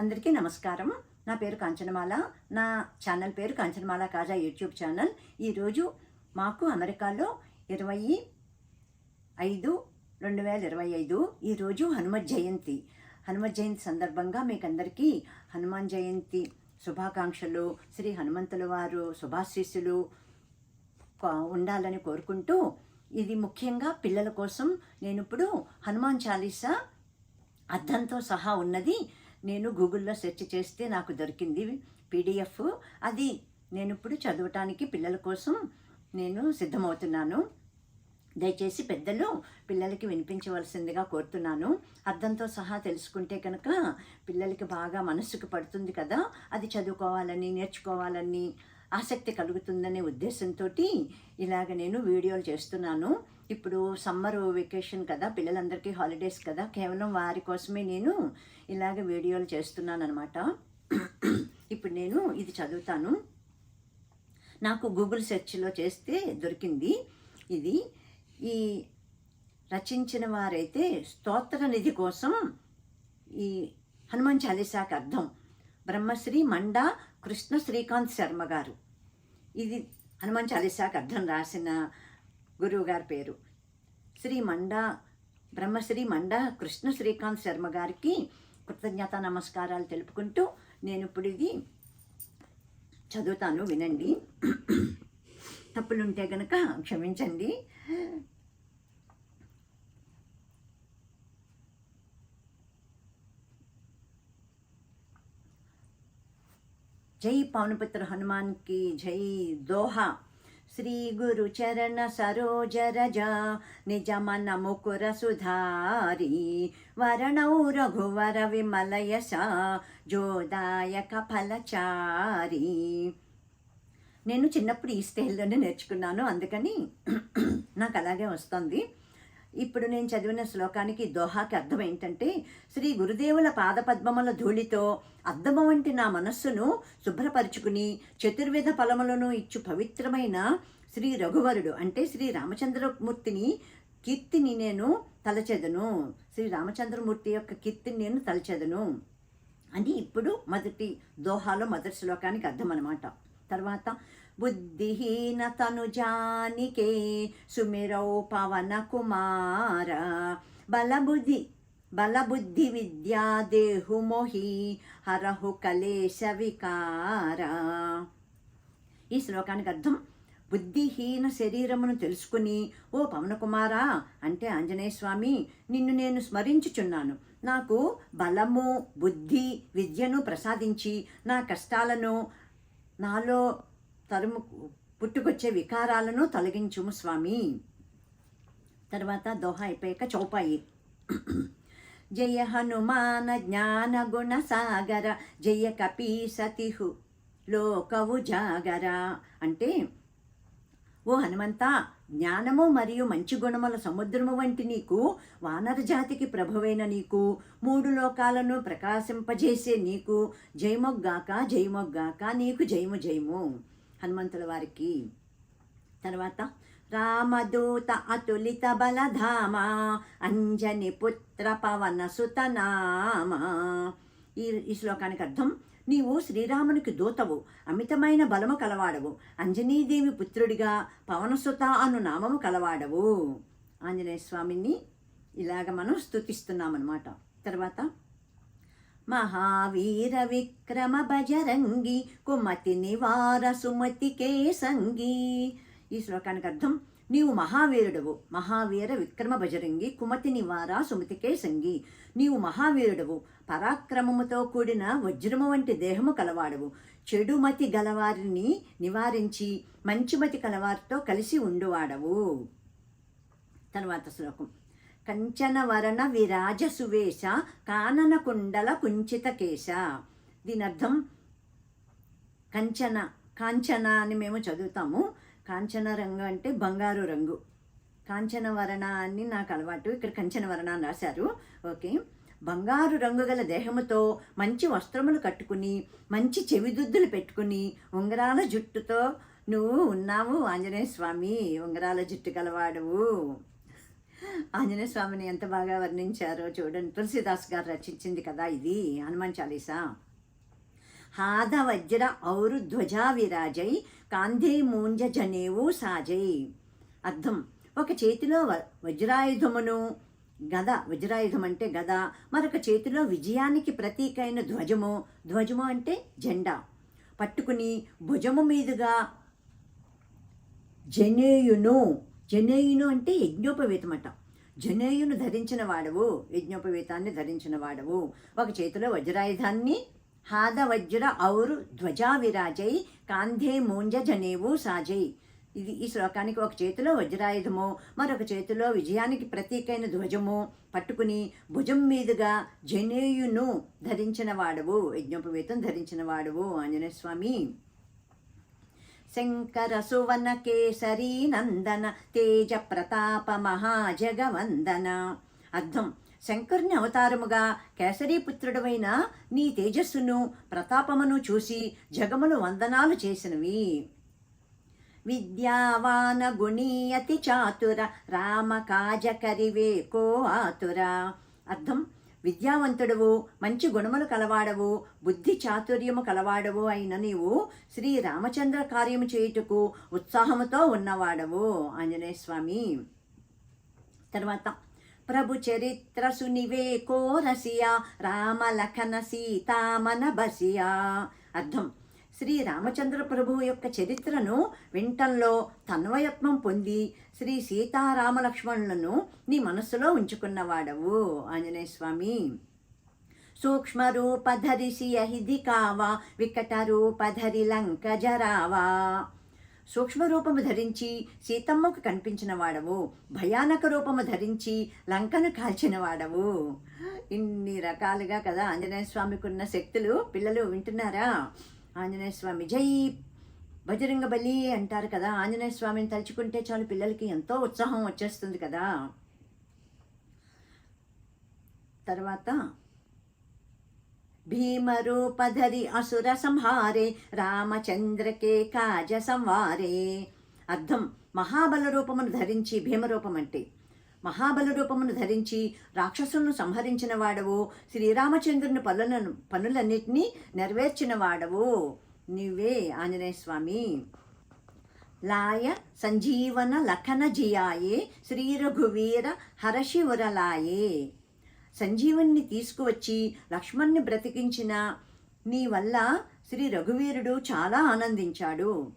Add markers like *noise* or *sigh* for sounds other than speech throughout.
అందరికీ నమస్కారం. నా పేరు కాంచనమాల. నా ఛానల్ పేరు కాంచనమాల కాజా యూట్యూబ్ ఛానల్. ఈరోజు మాకు అమెరికాలో ఇరవై ఐదు రెండు వేల ఇరవై ఐదు ఈరోజు హనుమత్ జయంతి. హనుమత్ జయంతి సందర్భంగా మీకు అందరికీ హనుమాన్ జయంతి శుభాకాంక్షలు. శ్రీ హనుమంతుల వారు శుభాశీస్సులు ఉండాలని కోరుకుంటూ ఇది ముఖ్యంగా పిల్లల కోసం నేను ఇప్పుడు హనుమాన్ చాలీసా అర్థంతో సహా ఉన్నది. నేను గూగుల్లో సెర్చ్ చేస్తే నాకు దొరికింది పీడిఎఫ్. అది నేను ఇప్పుడు చదవటానికి పిల్లల కోసం నేను సిద్ధమవుతున్నాను. దయచేసి పెద్దలు పిల్లలకి వినిపించవలసిందిగా కోరుతున్నాను. అర్థంతో సహా తెలుసుకుంటే కనుక పిల్లలకి బాగా మనసుకు పడుతుంది కదా. అది చదువుకోవాలని నేర్చుకోవాలని ఆసక్తి కలుగుతుందనే ఉద్దేశంతో ఇలాగ నేను వీడియోలు చేస్తున్నాను. ఇప్పుడు సమ్మర్ వెకేషన్ కదా పిల్లలందరికీ హాలిడేస్ కదా కేవలం వారి కోసమే నేను ఇలాగ వీడియోలు చేస్తున్నాను అనమాట ఇప్పుడు నేను ఇది చదువుతాను. నాకు గూగుల్ సెర్చ్లో చేస్తే దొరికింది ఇది. ఈ రచించిన వారైతే స్తోత్ర నిధి కోసం ఈ హనుమాన్ చాలీసాకి అర్థం. బ్రహ్మశ్రీ మండా కృష్ణ శ్రీకాంత్ శర్మ గారు. ఇది హనుమాన్ చాలీసాకి అర్థం రాసిన గురువు గారి పేరు. శ్రీ మండా బ్రహ్మశ్రీ మండా కృష్ణ శ్రీకాంత్ శర్మ గారికి కృతజ్ఞత నమస్కారాలు తెలుపుకుంటూ నేను ఇప్పుడు ఇది చదువుతాను వినండి. తప్పులుంటే గనక క్షమించండి. జై పవనపుత్ర హనుమాన్కి జై దోహా. శ్రీ గురు చరణ సరోజ రజ నిజ ముకుర సుధారి వరణౌ రఘువర జోదాయక ఫలచారి. నేను చిన్నప్పుడు ఈ స్టైల్లోనే నేర్చుకున్నాను అందుకని *clears throat* నాకు అలాగే వస్తుంది. ఇప్పుడు నేను చదివిన శ్లోకానికి దోహాకి అర్థం ఏంటంటే శ్రీ గురుదేవుల పాదపద్మముల ధూళితో అద్దము వంటి నా మనస్సును శుభ్రపరుచుకుని చతుర్విధ ఫలములను ఇచ్చు పవిత్రమైన శ్రీ రఘువరుడు అంటే శ్రీ రామచంద్రమూర్తిని కీర్తిని నేను తలచెదను. శ్రీ రామచంద్రమూర్తి యొక్క కీర్తిని నేను తలచెదను. అని ఇప్పుడు మొదటి దోహాలో మొదటి శ్లోకానికి అర్థం అనమాట తర్వాత బుద్ధిహీన తనుజానికే సుమిరౌ పవన కుమార. బలబుద్ధి బలబుద్ధి విద్యా దేహు మోహి హరహు కలేశ వికార. ఈ శ్లోకానికి అర్థం బుద్ధిహీన శరీరమును తెలుసుకుని ఓ పవనకుమారా అంటే ఆంజనేయ స్వామి నిన్ను నేను స్మరించుచున్నాను. నాకు బలము బుద్ధి విద్యను ప్రసాదించి నా కష్టాలను నాలో తరుము పుట్టుకొచ్చే వికారాలను తొలగించుము స్వామి. తర్వాత దోహ అయిపోయాక చౌపాయి. జయ హనుమాన జ్ఞాన గుణ సాగర జయ కపీ సతిహు లోకవు జాగర. అంటే ఓ హనుమంతా జ్ఞానము మరియు మంచి గుణముల సముద్రము వంటి నీకు వానర జాతికి ప్రభువైన నీకు మూడు లోకాలను ప్రకాశింపజేసే నీకు జయమొగ్గాక జయమొగ్గాక నీకు జయము జయము. హనుమంతుల వారికి. తర్వాత రామదూత అతులిత బలధామ అంజని పుత్ర పవన సుతనామ ఈ ఈ శ్లోకానికి అర్థం నీవు శ్రీరామునికి దూతవు అమితమైన బలము కలవాడవు. అంజనీదేవి పుత్రుడిగా పవనసుత అను నామము కలవాడవు. ఆంజనేయ స్వామిని ఇలాగ మనం స్థుతిస్తున్నామన్నమాట తర్వాత మహావీర విక్రమ బజరంగి కుమతి నివార సుమతి కేసంగి. ఈ శ్లోకానికి అర్థం నీవు మహావీరుడవు. మహావీర విక్రమ భజరంగి కుమతి నివార సుమతికే సంగి నీవు మహావీరుడవు. పరాక్రమముతో కూడిన వజ్రము వంటి దేహము కలవాడవు. చెడుమతి గలవారిని నివారించి మంచిమతి కలవారితో కలిసి ఉండువాడవు. తర్వాత శ్లోకం. కంచనవరణ విరాజ సువేశ కానన కుండల కుంచిత కేశ. దీని అర్థం కంచన కాంచన అని మేము చదువుతాము. కాంచన రంగు అంటే బంగారు రంగు. కాంచనవరణ అని నాకు అలవాటు. ఇక్కడ కంచనవరణ అని రాశారు. ఓకే. బంగారు రంగు గల దేహముతో మంచి వస్త్రములు కట్టుకుని మంచి చెవిదుద్దులు పెట్టుకుని ఉంగరాల జుట్టుతో నువ్వు ఉన్నావు ఆంజనేయ స్వామి. ఉంగరాల జుట్టు గలవాడువు. ఆంజనేయ స్వామిని ఎంత బాగా వర్ణించారో చూడండి. తులసిదాస్ గారు రచించింది కదా ఇది. హనుమాన్ చాలీసా. హాద వజ్ర ఔరు ధ్వజా విరాజై కాంధే మూంజ జనేవు సాజై. అర్థం. ఒక చేతిలో వజ్రాయుధమును గద వజ్రాయుధం అంటే గద. మరొక చేతిలో విజయానికి ప్రతీకైన ధ్వజము. ధ్వజము అంటే జెండా. పట్టుకుని భుజము మీదుగా జనేయును జనేయును అంటే యజ్ఞోపవేతమట. జనేయును ధరించిన వాడవు యజ్ఞోపవేతాన్ని ధరించిన వాడవు. ఒక చేతిలో వజ్రాయుధాన్ని హాద వజ్ర ఔరు ధ్వజా విరాజై కాంధే మూంజ జనేవు సాజై ఇది ఈ శ్లోకానికి ఒక చేతిలో వజ్రాయుధము మరొక చేతిలో విజయానికి ప్రతీకైన ధ్వజము పట్టుకుని భుజం మీదుగా జనేయును ధరించిన వాడవు యజ్ఞోపవేతం ధరించిన వాడవు ఆంజనేయ స్వామి శంకర సువన కేసరీ నందన తేజ ప్రతాప మహాజగవందన అర్థం శంకరుని అవతారముగా కేసరీపుత్రుడమైన నీ తేజస్సును ప్రతాపమును చూసి జగములు వందనాలు చేసినవి. విద్యావాన గుణీయతి చాతుర రామ కాజకరివే కో ఆతుర. అర్థం? విద్యావంతుడవు మంచి గుణములు కలవాడవు బుద్ధి చాతుర్యము కలవాడవు అయిన నీవు శ్రీ రామచంద్ర కార్యము చేయుటకు ఉత్సాహముతో ఉన్నవాడవు. ఆంజనేయ స్వామి తర్వాత ప్రభు చరిత్ర సునివే కోరసియా రామ లఖన సీతామన బసియా అర్థం. శ్రీ రామచంద్ర ప్రభువు యొక్క చరిత్రను వింటంలో తన్వయత్నం పొంది శ్రీ సీతారామ లక్ష్మణులను నీ మనస్సులో ఉంచుకున్నవాడవు ఆంజనేయ స్వామి. సూక్ష్మరూపధరిసి అహిది కావా వికట రూపధరి లంక జరావా. సూక్ష్మరూపము ధరించి సీతమ్మకు కనిపించిన వాడవు భయానక రూపము ధరించి లంకను కాల్చిన వాడవు ఇన్ని రకాలుగా కదా ఆంజనేయ స్వామికి ఉన్న శక్తులు? పిల్లలు వింటున్నారా? ఆంజనేయ స్వామి జై! బజరంగ బలి అంటారు కదా. ఆంజనేయ స్వామిని తలుచుకుంటే చాలు పిల్లలకి ఎంతో ఉత్సాహం వచ్చేస్తుంది కదా. తర్వాత భీమరూపధరి అసుర సంహారే రామచంద్రకే కాజ సంవారే అర్థం మహాబల రూపమును ధరించి భీమరూపం అంటే మహాబల రూపమును ధరించి రాక్షసులను సంహరించిన వాడవు శ్రీరామచంద్రుని పనులను పనులన్నిటినీ నెరవేర్చిన వాడవు నీవే ఆంజనేయ స్వామి లాయ సంజీవన లఖన జియాయే శ్రీ రఘువీర హరశివరలాయే. సంజీవుని తీసుకువచ్చి లక్ష్మణ్ణి బ్రతికించిన నీ వల్ల శ్రీ రఘువీరుడు చాలా ఆనందించాడు.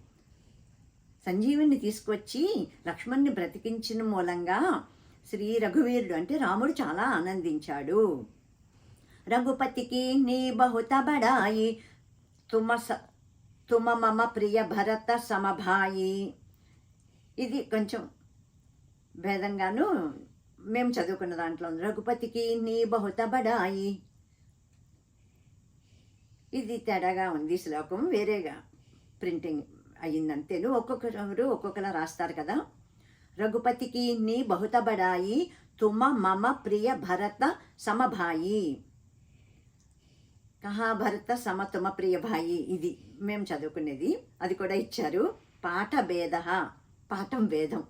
సంజీవుని తీసుకువచ్చి లక్ష్మణ్ణి బ్రతికించిన మూలంగా శ్రీ రఘువీరుడు అంటే రాముడు చాలా ఆనందించాడు. రఘుపతికి నీ బహుత బడాయి తుమ స తుమ మమ ప్రియ భరత సమభాయి. ఇది కొంచెం భేదంగాను మేము చదువుకున్న దాంట్లో ఉంది. రఘుపతికి నీ బహుత బడాయి. ఇది తేడాగా ఉంది శ్లోకం వేరేగా ప్రింటింగ్ అయ్యిందంతేను ఒక్కొక్కరు ఒక్కొక్కలా రాస్తారు కదా. రఘుపతికి నీ బహుత బడాయి తుమ మమ ప్రియ భరత సమభాయి. కహా భరత సమ తుమ ప్రియ భాయి ఇది మేము చదువుకునేది. అది కూడా ఇచ్చారు. పాఠ భేద పాఠం భేదం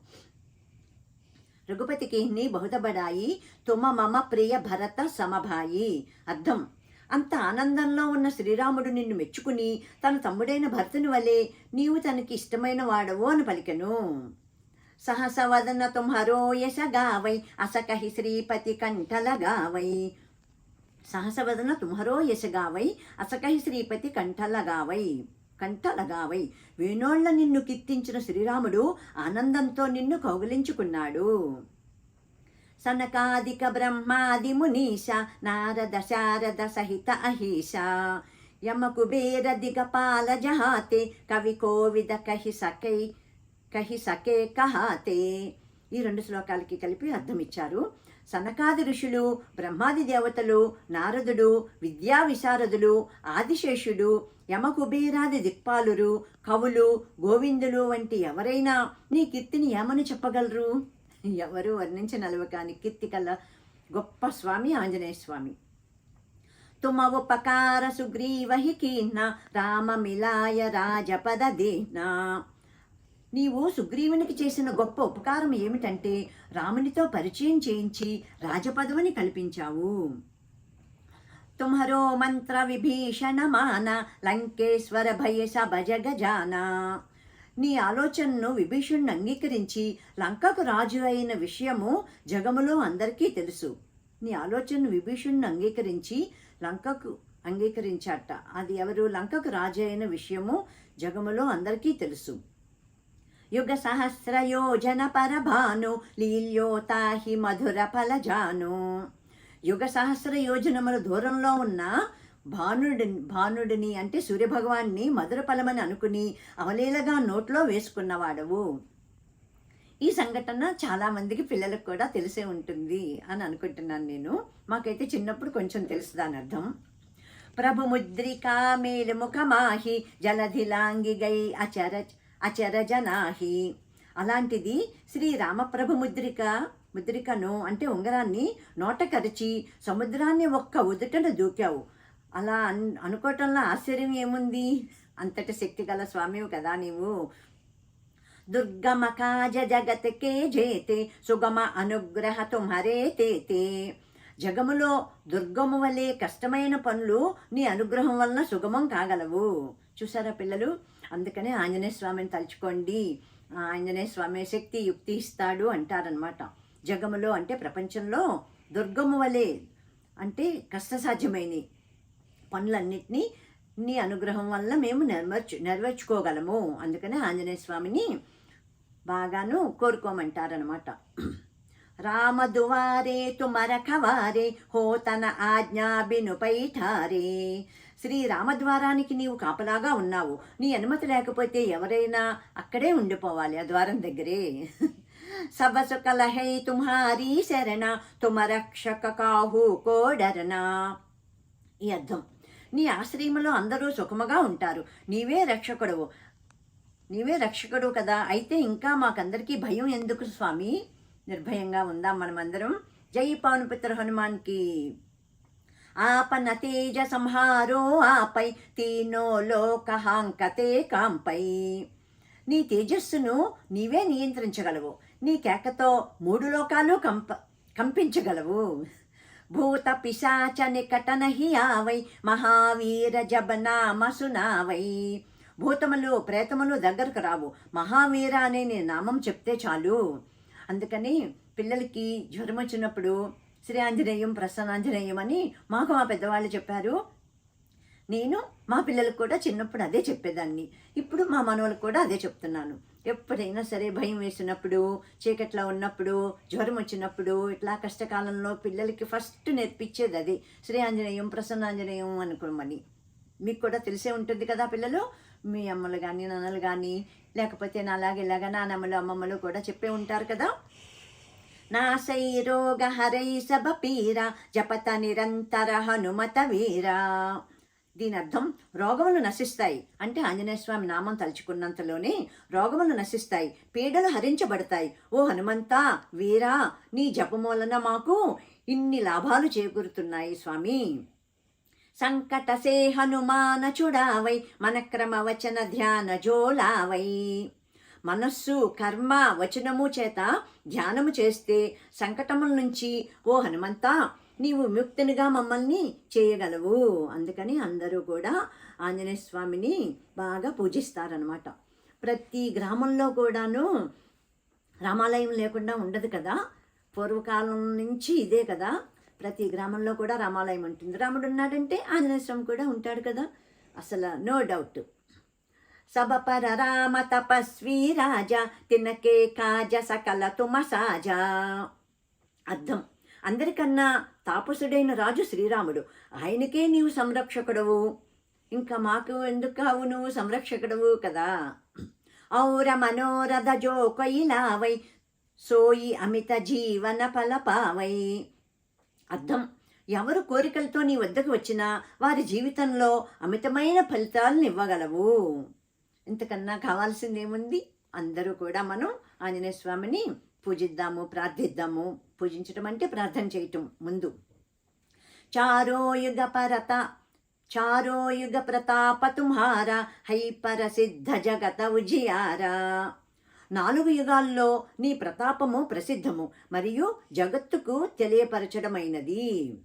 రఘుపతికి నీ బహుతబడాయి తుమ మమ ప్రియ భరత సమభాయి. అర్థం. అంత ఆనందంలో ఉన్న శ్రీరాముడు నిన్ను మెచ్చుకుని తన తమ్ముడైన భర్తను వలె నీవు తనకి ఇష్టమైన వాడవు అని పలికెను. సహసవదన తుమ్హరో యశ గావై అసకహి శ్రీపతి కంఠల గావై సహసవదన తుమ్హరో యశ గావై అసకహి శ్రీపతి కంఠల గావై కంటలగావై వేణోళ్ళ నిన్ను కీర్తించిన శ్రీరాముడు ఆనందంతో నిన్ను కౌగిలించుకున్నాడు. సనకాదిక బ్రహ్మాది మునీష నారద శారద సహిత అహీష యమ బేర దిగపాల జహాతే కవి కోవిద కహి సకై కహి సకే కహాతే. ఈ రెండు శ్లోకాలకి కలిపి అర్థం ఇచ్చారు సనకాది ఋషులు బ్రహ్మాది దేవతలు నారదుడు విద్యా విశారదులు ఆదిశేషుడు యమకుబేరాది దిక్పాలురు కవులు గోవిందులు వంటి ఎవరైనా నీ కీర్తిని ఏమని చెప్పగలరు? ఎవరు వర్ణించనలవ కాని కీర్తి కల గొప్ప స్వామి ఆంజనేయ స్వామి. తుమ ఉపకార సుగ్రీవ హి కీర్ణ రామ రాజపద దీన నీవు సుగ్రీవునికి చేసిన గొప్ప ఉపకారం ఏమిటంటే రామునితో పరిచయం చేయించి రాజపదవిని కల్పించావు. తుమ్హరో మంత్ర విభీషణ మాన లంకేశ్వర భయ సభ జగజాన. నీ ఆలోచనను విభీషణుని అంగీకరించి లంకకు రాజు అయిన విషయము జగములో అందరికీ తెలుసు. నీ ఆలోచనను విభీషణుని అంగీకరించి లంకకు అంగీకరించాట. అది ఎవరు? లంకకు రాజు అయిన విషయము జగములో అందరికీ తెలుసు. యుగ సహస్ర యోజన పరభాను లీల్యోతాహి మధుర ఫలజాను. యుగ సహస్ర యోజనముల దూరంలో ఉన్న భానుడి భానుడిని అంటే సూర్యభగవాన్ని మధుర ఫలమని అనుకుని అవలీలగా నోట్లో వేసుకున్నవాడవు. ఈ సంఘటన చాలామందికి పిల్లలకు కూడా తెలిసే ఉంటుంది అని అనుకుంటున్నాను నేను. మాకైతే చిన్నప్పుడు కొంచెం తెలుసు దాని అర్థం. ప్రభు ముద్రికా మేలుముఖమాహి జలధిలాంగి గై అచర అచరజనాహి అలాంటిది శ్రీ రామప్రభు ముద్రిక ముద్రికను అంటే ఉంగరాన్ని నోట కరిచి సముద్రాన్ని ఒక్క ఉదుటన దూకావు. అలా అన్ అనుకోవటంలో ఆశ్చర్యం ఏముంది? అంతటి శక్తి గల స్వామివు కదా నీవు. దుర్గమ కాజ జగత్కే జేతే సుగమ అనుగ్రహ తుమరే తేతే జగములో దుర్గము వలె కష్టమైన పనులు నీ అనుగ్రహం వలన సుగమం కాగలవు. చూసారా పిల్లలు? అందుకనే ఆంజనేయ స్వామిని తలుచుకోండి. ఆంజనేయ స్వామి శక్తి యుక్తి ఇస్తాడు అంటారనమాట జగములో అంటే ప్రపంచంలో దుర్గము వలె అంటే కష్టసాధ్యమైన పనులన్నిటినీ నీ అనుగ్రహం వల్ల మేము నెరవేర్చు నెరవేర్చుకోగలము. అందుకనే ఆంజనేయ స్వామిని బాగాను కోరుకోమంటారనమాట రామదువారే తుమరఖవారే హోతన ఆజ్ఞా బినుపైఠారే శ్రీ రామద్వారానికి నీవు కాపలాగా ఉన్నావు. నీ అనుమతి లేకపోతే ఎవరైనా అక్కడే ఉండిపోవాలి ఆ ద్వారం దగ్గరే. సబసు తుమ్హారీ శరణ తుమ రక్షక కాహు కోడరనా ఈ అర్థం నీ ఆశ్రయంలో అందరూ సుఖముగా ఉంటారు నీవే రక్షకుడవు నీవే రక్షకుడు కదా అయితే ఇంకా మాకందరికీ భయం ఎందుకు స్వామి నిర్భయంగా ఉందాం మనమందరం జై పానుపుత్ర హనుమాన్కి ఆపన తేజ సంహారో ఆపై తీనో లోకహాంకతే కాంపై నీ తేజస్సును నీవే నియంత్రించగలవు నీ కేకతో మూడు లోకాలు కంప కంపించగలవు. భూత పిశాచ నికటన హియావై మహావీర జబనామ సునావై. భూతములు ప్రేతములు దగ్గరకు రావు. మహావీర అనే నీ నామం చెప్తే చాలు. అందుకని పిల్లలకి జ్వరం వచ్చినప్పుడు శ్రీ ఆంజనేయం ప్రసన్నాంజనేయం అని మాకు మా పెద్దవాళ్ళు చెప్పారు. నేను మా పిల్లలకు కూడా చిన్నప్పుడు అదే చెప్పేదాన్ని. ఇప్పుడు మా మనవలకు కూడా అదే చెప్తున్నాను. ఎప్పుడైనా సరే భయం వేసినప్పుడు చీకట్లో ఉన్నప్పుడు జ్వరం వచ్చినప్పుడు ఇట్లా కష్టకాలంలో పిల్లలకి ఫస్ట్ నేర్పించేది అది. శ్రీ ఆంజనేయం ప్రసన్నాంజనేయం అనుకోమని మీకు కూడా తెలిసే ఉంటుంది కదా పిల్లలు? మీ అమ్మలు కానీ నాన్నలు కానీ లేకపోతే నాలాగే ఇలాగ నానమ్మలు అమ్మమ్మలు కూడా చెప్పే ఉంటారు కదా? నాశై రోగ హరై సభ పీరా జపత నిరంతర హనుమత వీరా. దీని అర్థం రోగములు నశిస్తాయి అంటే ఆంజనేయ స్వామి నామం తలుచుకున్నంతలోనే రోగములు నశిస్తాయి పీడలు హరించబడతాయి. ఓ హనుమంతా వీరా నీ జపమూలన మాకు ఇన్ని లాభాలు చేకూరుతున్నాయి స్వామి. సంకటసే హనుమాన చుడావై మన క్రమ వచన ధ్యాన జోలావై. మనస్సు కర్మ వచనము చేత ధ్యానము చేస్తే సంకటముల నుంచి ఓ హనుమంతా నీవు విముక్తినిగా మమ్మల్ని చేయగలవు. అందుకని అందరూ కూడా ఆంజనేయ స్వామిని బాగా పూజిస్తారనమాట ప్రతి గ్రామంలో కూడాను రామాలయం లేకుండా ఉండదు కదా. పూర్వకాలం నుంచి ఇదే కదా. ప్రతి గ్రామంలో కూడా రామాలయం ఉంటుంది. రాముడు ఉన్నాడంటే ఆంజనేయ స్వామి కూడా ఉంటాడు కదా. అసలు నో డౌట్. సభపర రామ తపస్వి రాజా తినకే కాజ సకల తుమ సాజా. అర్థం. అందరికన్నా తాపసుడైన రాజు శ్రీరాముడు. ఆయనకే నీవు సంరక్షకుడవు. ఇంకా మాకు ఎందుకు కావు నువ్వు సంరక్షకుడవు కదా? ఔర మనోరథ జో కొయిలావై సోయి అమిత జీవన ఫలపావై అర్థం. ఎవరు కోరికలతో నీ వద్దకు వచ్చినా వారి జీవితంలో అమితమైన ఫలితాలను ఇవ్వగలవు. ఇంతకన్నా కావాల్సింది ఏముంది అందరూ కూడా మనం ఆంజనేయ స్వామిని పూజిద్దాము ప్రార్థిద్దాము. పూజించటం అంటే ప్రార్థన చేయటం ముందు. చారోయుగ పరత చారోయుగ ప్రతాప తుమ్హారా హై పరసిద్ధ జగత ఉజియారా. నాలుగు యుగాల్లో నీ ప్రతాపము ప్రసిద్ధము మరియు జగత్తుకు తెలియపరచడమైనది.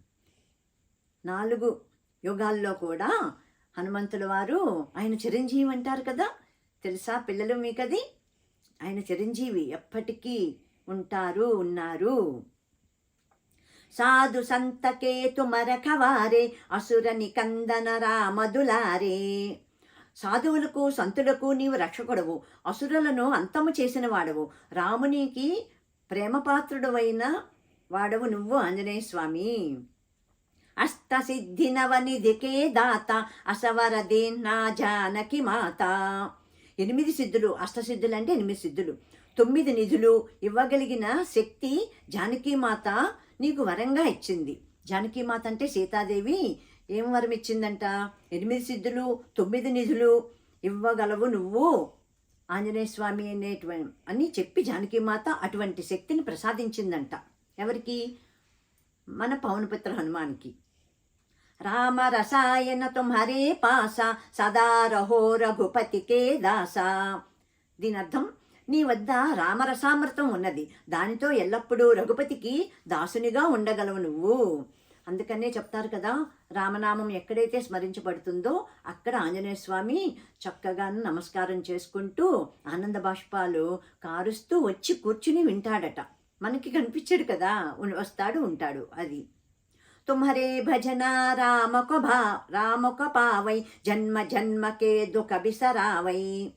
నాలుగు యుగాల్లో కూడా హనుమంతుల వారు ఆయన చిరంజీవి అంటారు కదా? తెలుసా పిల్లలు మీకది? ఆయన చిరంజీవి ఎప్పటికీ ఉంటారు ఉన్నారు. సాధు సంతకేతు మరకవారే అసురని కందన రామదులారే సాధువులకు సంతులకు నీవు రక్షకుడవు. అసురులను అంతము చేసిన వాడవు. రామునికి ప్రేమపాత్రుడవైన వాడవు నువ్వు ఆంజనేయ స్వామి. అష్టసిద్ధి నవనిధికే దాత అసవరదే నా జానకి మాత. ఎనిమిది సిద్ధులు. అష్టసిద్ధులు అంటే ఎనిమిది సిద్ధులు. తొమ్మిది నిధులు ఇవ్వగలిగిన శక్తి జానకీమాత నీకు వరంగా ఇచ్చింది. జానకీమాత అంటే సీతాదేవి. ఏం వరం ఇచ్చిందంట? ఎనిమిది సిద్ధులు తొమ్మిది నిధులు ఇవ్వగలవు నువ్వు. ఆంజనేయ స్వామి అనేటువంటి అని చెప్పి జానకీమాత అటువంటి శక్తిని ప్రసాదించిందంట. ఎవరికి? మన పవనపుత్ర హనుమాన్కి. రామ రసాయన తుమ్హరే పాస సదా రహో రఘుపతికే దాస. దీని అర్థం నీ వద్ద రామరసామృతం ఉన్నది. దానితో ఎల్లప్పుడూ రఘుపతికి దాసునిగా ఉండగలవు నువ్వు. అందుకనే చెప్తారు కదా రామనామం ఎక్కడైతే స్మరించబడుతుందో అక్కడ ఆంజనేయ స్వామి చక్కగా నమస్కారం చేసుకుంటూ ఆనంద బాష్పాలు కారుస్తూ వచ్చి కూర్చుని వింటాడట. మనకి కనిపించడు కదా వస్తాడు ఉంటాడు అది. తుమ్హరే భజన రామక భా రామక పావై జన్మ జన్మకే దుఃఖ బిసరావై.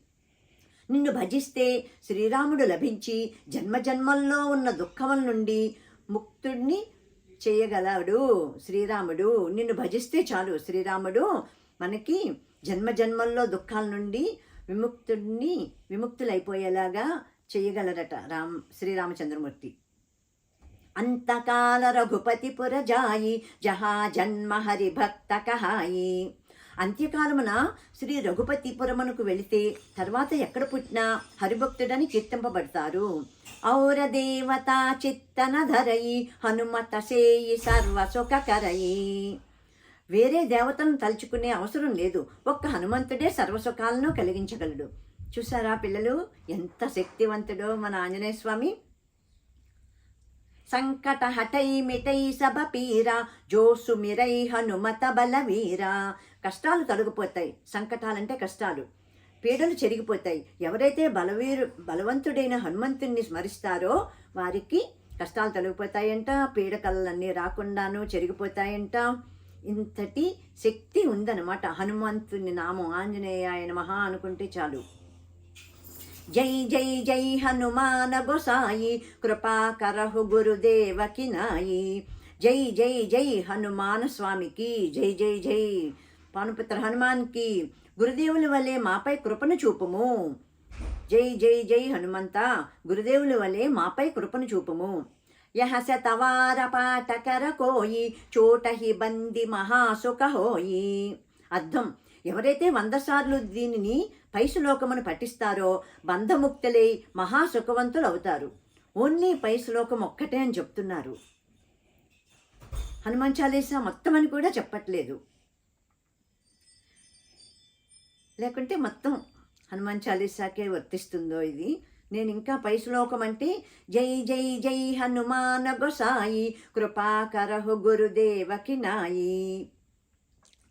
నిన్ను భజిస్తే శ్రీరాముడు లభించి జన్మజన్మల్లో ఉన్న దుఃఖముల నుండి ముక్తుడిని చేయగలడు. శ్రీరాముడు నిన్ను భజిస్తే చాలు. శ్రీరాముడు మనకి జన్మ జన్మల్లో దుఃఖాల నుండి విముక్తుడిని విముక్తులైపోయేలాగా చేయగలరట రామ్ శ్రీరామచంద్రమూర్తి. అంతకాల రఘుపతి పురజాయి జహా జన్మ హరిభక్త కహాయి. అంత్యకాలమున శ్రీ రఘుపతిపురమునకు వెళితే తర్వాత ఎక్కడ పుట్టినా హరిభక్తుడని కీర్తింపబడతారు. ఔర దేవత చిత్తన ధరయి హనుమత సేయి సర్వసుఖకరయి వేరే దేవతను తలుచుకునే అవసరం లేదు. ఒక్క హనుమంతుడే సర్వసుఖాలను కలిగించగలడు. చూసారా పిల్లలు? ఎంత శక్తివంతుడో మన ఆంజనేయ స్వామి. సంకట హఠై మిటై సభ పీరా జోసు మిరై హనుమత బలవీరా. కష్టాలు తొలగిపోతాయి. సంకటాలంటే కష్టాలు. పీడలు చెరిగిపోతాయి. ఎవరైతే బలవీరు బలవంతుడైన హనుమంతుణ్ణి స్మరిస్తారో వారికి కష్టాలు తొలగిపోతాయంట పీడకలన్నీ రాకుండాను చెరిగిపోతాయంట. ఇంతటి శక్తి ఉందన్నమాట. హనుమంతుని నామం ఆయన మహా అనుకుంటే చాలు. జై జై జై హనుమాన గోసాయి. కృపాకరహు గురుదేవకి నాయి. జై జై జై హనుమాన స్వామికి. జై జై జై పానుపుత్ర హనుమాన్కి గురుదేవుల వలె మాపై కృపను చూపుము. జై జై జై హనుమంత గురుదేవుల వలె మాపై కృపను చూపుము. యహస తవార పాటకర కోయి చోటహి బంది మహాసుఖ హోయి. అర్థం. ఎవరైతే వంద సార్లు దీనిని పైసులోకమును పఠిస్తారో బంధముక్తులై మహాసుఖవంతులు అవుతారు ఓన్లీ పై ఒక్కటే అని చెప్తున్నారు. హనుమాన్ చాలీసా మొత్తం అని కూడా చెప్పట్లేదు. లేకుంటే మొత్తం హనుమాన్ చాలీసాకే వర్తిస్తుందో ఇది. నేను ఇంకా పై శ్లోకం అంటే జై జై జై హనుమాన గొసాయి కృపాకరహు గురుదేవకి నాయి.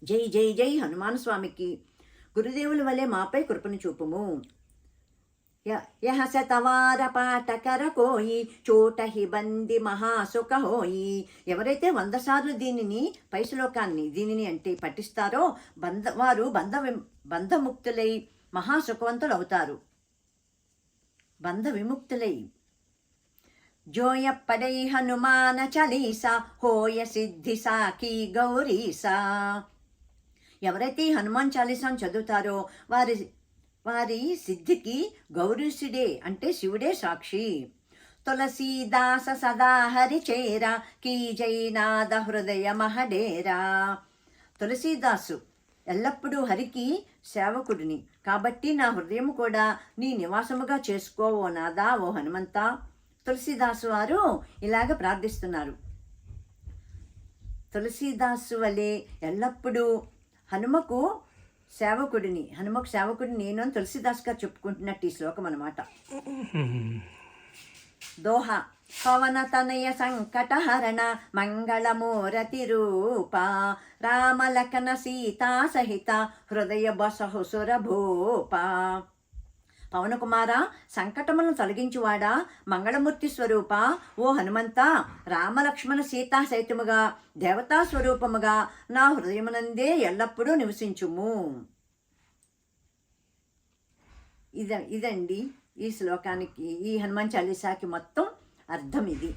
జై జై జై హనుమాన్ స్వామికి. గురుదేవుల వలె మాపై కృపను చూపుము. య- యహ శతవార పాటకర కోయి చోటహి బంది మహాసుఖ హోయి ఎవరైతే వంద సార్లు దీనిని పై శ్లోకాన్ని దీనిని అంటే పఠిస్తారో బంధ వారు బంధ బంధముక్తులై మహాసుఖవంతులు అవుతారు బంధ విముక్తులై జోయప్పడై హనుమాన చలీసా హోయ సిద్ధి సాకి గౌరీసా. ఎవరైతే హనుమాన్ చాలీసాను చదువుతారో వారి వారి సిద్ధికి గౌరీషుడే అంటే శివుడే సాక్షి. తులసీదాస సదా చేరా కీ జైనాద హృదయ మహడేరా. తులసీదాసు ఎల్లప్పుడూ హరికి సేవకుడిని. కాబట్టి నా హృదయం కూడా నీ నివాసముగా చేసుకో ఓ నాదా ఓ హనుమంత. తులసీదాసు వారు ఇలాగ ప్రార్థిస్తున్నారు. తులసీదాసు వలె ఎల్లప్పుడూ హనుమకు సేవకుడిని హనుమకు సేవకుడిని నేను అని తులసిదాస్గా చెప్పుకుంటున్నట్టు ఈ శ్లోకం అనమాట దోహ పవన తనయ సంకటహరణ మంగళమూరతి రూప రామలకన సీతా సహిత హృదయ బసహు భూప పవన కుమార సంకటములను తొలగించువాడా? మంగళమూర్తి స్వరూప? ఓ హనుమంత రామలక్ష్మణ సీతా సైతముగా దేవతా స్వరూపముగా నా హృదయమునందే ఎల్లప్పుడూ నివసించుము. ఇద ఇదండి ఈ శ్లోకానికి ఈ హనుమాన్ చాలీసాకి మొత్తం అర్థం ఇది.